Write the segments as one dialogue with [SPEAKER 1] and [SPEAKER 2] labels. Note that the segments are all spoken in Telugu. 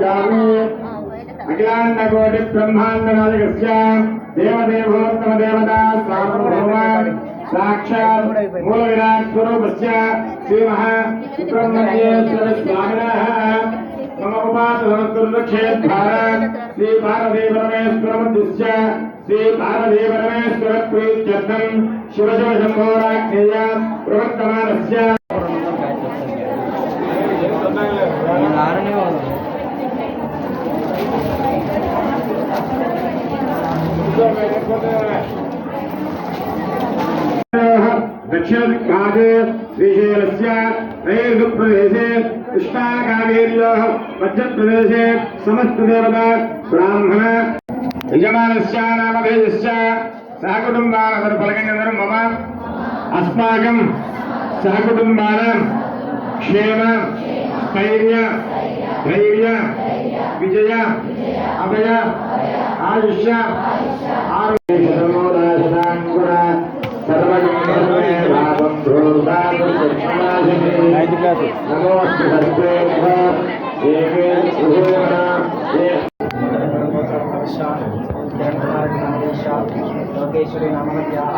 [SPEAKER 1] जाने विकलांडकोटि ब्रह्मांडनालिकस्य देवदेवोत्तम देवता सार्वभौमान साक्षात् मूल विराट स्वरूपस्य श्रीमः सुब्रह्मण्येश्वर स्वामिनः श्री भारती परमेश्वरमध्यश्च श्री भारती परमेश्वरप्रीत्यर्थम् शिवशिवशम्भोराख्यया प्रवर्तमानस्य दक्षिणदिग्भागे श्रीशैलस्य नैर्गप्रदेशे कृष्णाकावेर्योः मध्यप्रदेशे समस्तदेवता ब्राह्मण यजमानस्य नामधेयस्य सहकुटुम्बानन्तरफलकञ्जनम् मम अस्माकं सहकुटुम्बानां क्षेम स्थैर्य धैर्य विजय अभय आयुष्य आरोग्य
[SPEAKER 2] లోకేశ్వరి నామధ్యాः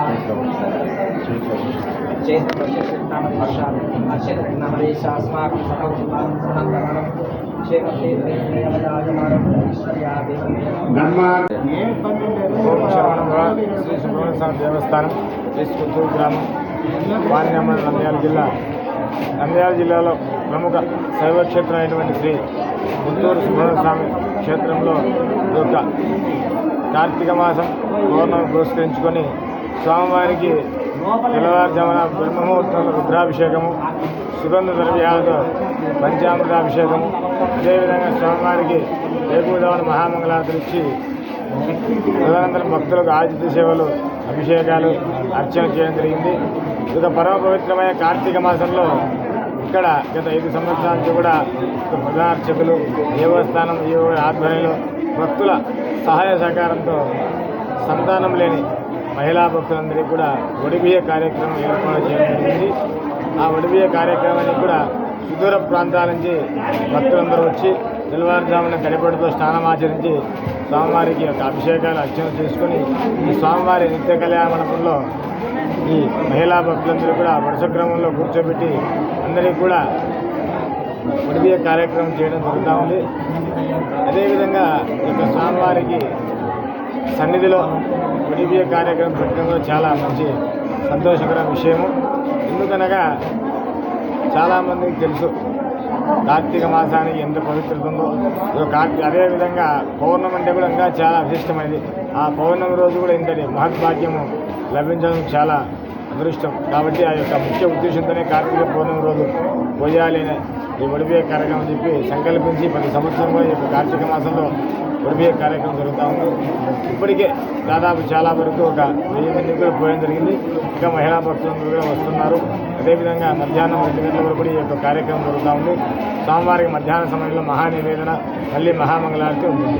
[SPEAKER 2] चेतनामदेश अस्माकं सहकुटुम्बान् सहन्तरणं
[SPEAKER 1] ఓం శరవణంగా శ్రీ సుబ్రహ్మణ్య స్వామి దేవస్థానం ఎస్ పుత్తూరు గ్రామం వాణిజ్యమ్మ నంద్యాల జిల్లా నంద్యాల జిల్లాలో ప్రముఖ శైవక్షేత్రం అయినటువంటి శ్రీ పుత్తూరు సుబ్రహ్మణ్య స్వామి క్షేత్రంలో యొక్క కార్తీక మాసం పౌర్ణమి పురస్కరించుకొని స్వామివారికి తెల్లవారుజామున బ్రహ్మముహూర్తంలో రుద్రాభిషేకము సుగంధ ద్రవ్యాలతో పంచామృతాభిషేకము అదేవిధంగా స్వామివారికి రేపుదావన మహామంగళారతులు ఇచ్చి తదనంతరం భక్తులకు ఆతిథ్య సేవలు అభిషేకాలు అర్చన చేయడం జరిగింది. ఇక పరమ పవిత్రమైన కార్తీక మాసంలో ఇక్కడ గత ఐదు సంవత్సరాల నుంచి కూడా ప్రధానార్చకులు దేవస్థానం ఈ ఆధ్వర్యంలో భక్తుల సహాయ సహకారంతో సంతానం లేని మహిళా భక్తులందరికీ కూడా ఒడిబియ్య కార్యక్రమం ఏర్పాటు చేయడం జరిగింది. ఆ ఒడిబియ్య కార్యక్రమానికి కూడా సుదూర ప్రాంతాల నుంచి భక్తులందరూ వచ్చి తెల్లవారుజామున గడిపడితో స్నానం ఆచరించి స్వామివారికి యొక్క అభిషేకాలు అర్చన చేసుకొని ఈ స్వామివారి నిత్య కళ్యాణ మండపంలో ఈ మహిళా భక్తులందరూ కూడా వరుస క్రమంలో కూర్చోబెట్టి అందరికీ కూడా ఒడిబియ్య కార్యక్రమం చేయడం జరుగుతూ ఉంది. అదేవిధంగా ఈ యొక్క స్వామివారికి సన్నిధిలో ఒడిబియ్య కార్యక్రమం పెట్టడం కూడా చాలా మంచి సంతోషకర విషయము. ఎందుకనగా చాలామందికి తెలుసు. కార్తీక మాసానికి ఎంత పవిత్రత ఉందో. కార్తీ అదేవిధంగా పౌర్ణమి అంటే కూడా ఇంకా చాలా అదృష్టమైనది ఆ పౌర్ణమి రోజు కూడా ఇంతటి మహద్భాగ్యము లభించడం చాలా అదృష్టం. కాబట్టి ఆ యొక్క ముఖ్య ఉద్దేశంతోనే కార్తీక పౌర్ణమి రోజు పోయాలి ఈ ఒడిపే కార్యక్రమం చెప్పి సంకల్పించి ప్రతి సంవత్సరం కూడా ఈ యొక్క కార్తీక మాసంలో ఒడిబియ్య కార్యక్రమం జరుగుతూ ఉంది. ఇప్పటికే దాదాపు చాలా వరకు ఒక వెయ్యి మంది కూడా పోయడం జరిగింది. ఇంకా మహిళా భక్తులందరూ కూడా వస్తున్నారు. అదేవిధంగా మధ్యాహ్నం రెండు గంటల వరకు కూడా ఈ యొక్క కార్యక్రమం జరుగుతూ ఉంది. సోమవారికి మధ్యాహ్న సమయంలో మహానివేదన మళ్ళీ మహామంగళారతి ఉంటుంది.